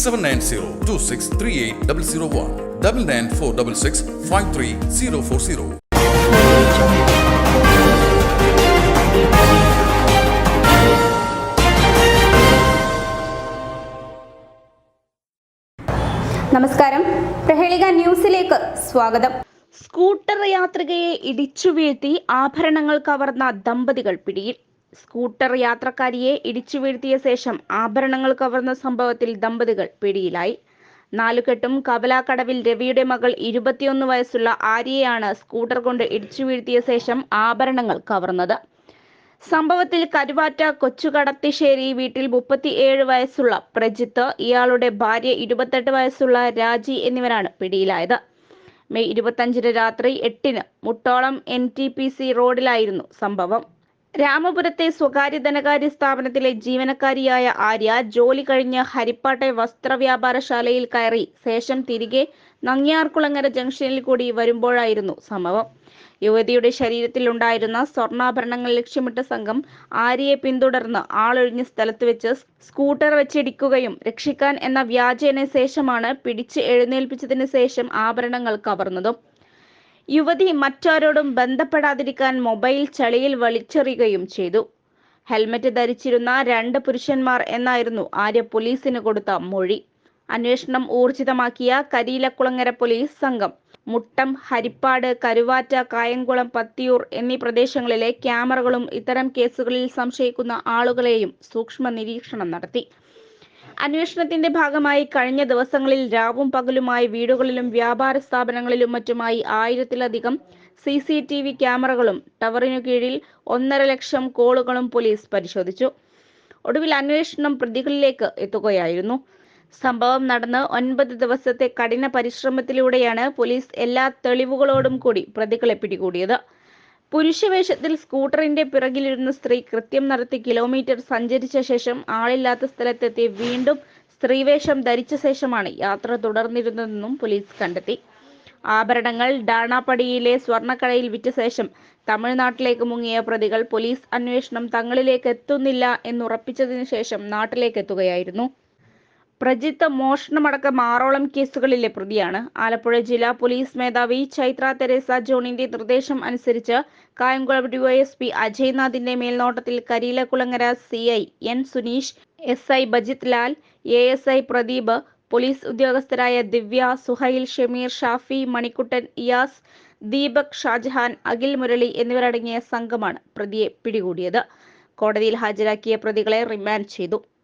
Seven nine zero two six three eight double zero one double nine four double six five three zero four zero നമസ്കാരം. പ്രഹേളിക ന്യൂസിലേക്ക് സ്വാഗതം. Scooter യാത്രികയെ ഇടിച്ചു വീഴ്ത്തി ആഭരണങ്ങൾ കവർന്ന ദമ്പതികൾ പിടിയിൽ. സ്കൂട്ടർ യാത്രക്കാരിയെ ഇടിച്ചു വീഴ്ത്തിയ ശേഷം ആഭരണങ്ങൾ കവർന്ന സംഭവത്തിൽ ദമ്പതികൾ പിടിയിലായി. നാലുകെട്ടും കവലാക്കടവിൽ രവിയുടെ മകൾ ഇരുപത്തിയൊന്ന് വയസ്സുള്ള ആര്യയാണ് സ്കൂട്ടർ കൊണ്ട് ഇടിച്ചു വീഴ്ത്തിയ ശേഷം ആഭരണങ്ങൾ കവർന്നത്. സംഭവത്തിൽ കരുവാറ്റ കൊച്ചുകടത്തിശ്ശേരി വീട്ടിൽ മുപ്പത്തിയേഴ് വയസ്സുള്ള പ്രജിത്ത് ഇയാളുടെ ഭാര്യ ഇരുപത്തെട്ട് വയസ്സുള്ള രാജി എന്നിവരാണ് പിടിയിലായത്. മെയ് ഇരുപത്തഞ്ചിന് രാത്രി എട്ടിന് മുട്ടോളം എൻ ടി പി സി റോഡിലായിരുന്നു സംഭവം. രാമപുരത്തെ സ്വകാര്യ ധനകാര്യ സ്ഥാപനത്തിലെ ജീവനക്കാരിയായ ആര്യ ജോലി കഴിഞ്ഞ് ഹരിപ്പാട്ടെ വസ്ത്രവ്യാപാരശാലയിൽ കയറി ശേഷം തിരികെ നങ്ങിയാർകുളങ്ങര ജംഗ്ഷനിൽ കൂടി വരുമ്പോഴായിരുന്നു സംഭവം. യുവതിയുടെ ശരീരത്തിലുണ്ടായിരുന്ന സ്വർണാഭരണങ്ങൾ ലക്ഷ്യമിട്ട സംഘം ആര്യയെ പിന്തുടർന്ന് ആളൊഴിഞ്ഞ സ്ഥലത്ത് വെച്ച് സ്കൂട്ടർ വെച്ചിടിക്കുകയും രക്ഷിക്കാൻ എന്ന വ്യാജേന ശേഷമാണ് പിടിച്ച് എഴുന്നേൽപ്പിച്ചതിന് ശേഷം ആഭരണങ്ങൾ കവർന്നതും. യുവതി മറ്റാരോടും ബന്ധപ്പെടാതിരിക്കാൻ മൊബൈൽ ചളിയിൽ വലിച്ചെറിയുകയും ചെയ്തു. ഹെൽമറ്റ് ധരിച്ചിരുന്ന രണ്ട് പുരുഷന്മാർ എന്നായിരുന്നു ആര്യ പോലീസിന് കൊടുത്ത മൊഴി. അന്വേഷണം ഊർജിതമാക്കിയ കരിയിലക്കുളങ്ങര പോലീസ് സംഘം. മുട്ടം ഹരിപ്പാട് കരുവാറ്റ കായംകുളം പത്തിയൂർ എന്നീ പ്രദേശങ്ങളിലെ ക്യാമറകളും ഇത്തരം കേസുകളിൽ സംശയിക്കുന്ന ആളുകളെയും സൂക്ഷ്മ നിരീക്ഷണം നടത്തി. അന്വേഷണത്തിന്റെ ഭാഗമായി കഴിഞ്ഞ ദിവസങ്ങളിൽ രാവും പകലുമായി വീടുകളിലും വ്യാപാര സ്ഥാപനങ്ങളിലും മറ്റുമായി ആയിരത്തിലധികം സി സി ടി വി ക്യാമറകളും ടവറിനു കീഴിൽ ഒന്നര ലക്ഷം കോളുകളും പോലീസ് പരിശോധിച്ചു. ഒടുവിൽ അന്വേഷണം പ്രതികളിലേക്ക് എത്തുകയായിരുന്നു. സംഭവം നടന്ന് ഒൻപത് ദിവസത്തെ കഠിന പരിശ്രമത്തിലൂടെയാണ് പോലീസ് എല്ലാ തെളിവുകളോടും കൂടി പ്രതികളെ പിടികൂടിയത്. പുരുഷവേഷത്തിൽ സ്കൂട്ടറിന്റെ പിറകിലിരുന്ന സ്ത്രീ കൃത്യം നടത്തി കിലോമീറ്റർ സഞ്ചരിച്ച ശേഷം ആളില്ലാത്ത സ്ഥലത്തെത്തി വീണ്ടും സ്ത്രീവേഷം ധരിച്ച ശേഷമാണ് യാത്ര തുടർന്നിരുന്നതെന്നും പോലീസ് കണ്ടെത്തി. ആഭരണങ്ങൾ ഡാണാപ്പടിയിലെ സ്വർണക്കടയിൽ വിറ്റ ശേഷം തമിഴ്നാട്ടിലേക്ക് മുങ്ങിയ പ്രതികൾ പോലീസ് അന്വേഷണം തങ്ങളിലേക്ക് എത്തുന്നില്ല എന്നുറപ്പിച്ചതിനു ശേഷം നാട്ടിലേക്ക് എത്തുകയായിരുന്നു. പ്രജിത്ത് മോഷണമടക്കം ആറോളം കേസുകളിലെ പ്രതിയാണ്. ആലപ്പുഴ ജില്ലാ പോലീസ് മേധാവി ചൈത്ര തെരേസ ജോണിന്റെ നിർദ്ദേശം അനുസരിച്ച് കായംകുളം ഡിവൈഎസ്പി അജയ്നാഥിന്റെ മേൽനോട്ടത്തിൽ Kareelakulangara C I N Suneesh S I Bajith Lal A S I Pradeep police ഉദ്യോഗസ്ഥരായ Divya Suhail Shameer Shafi Manikuttan Iyas Deepak Shajahan Akhil Murali എന്നിവരടങ്ങിയ സംഘമാണ് പ്രതിയെ പിടികൂടിയത്. കോടതിയിൽ ഹാജരാക്കിയ പ്രതികളെ റിമാൻഡ് ചെയ്തു.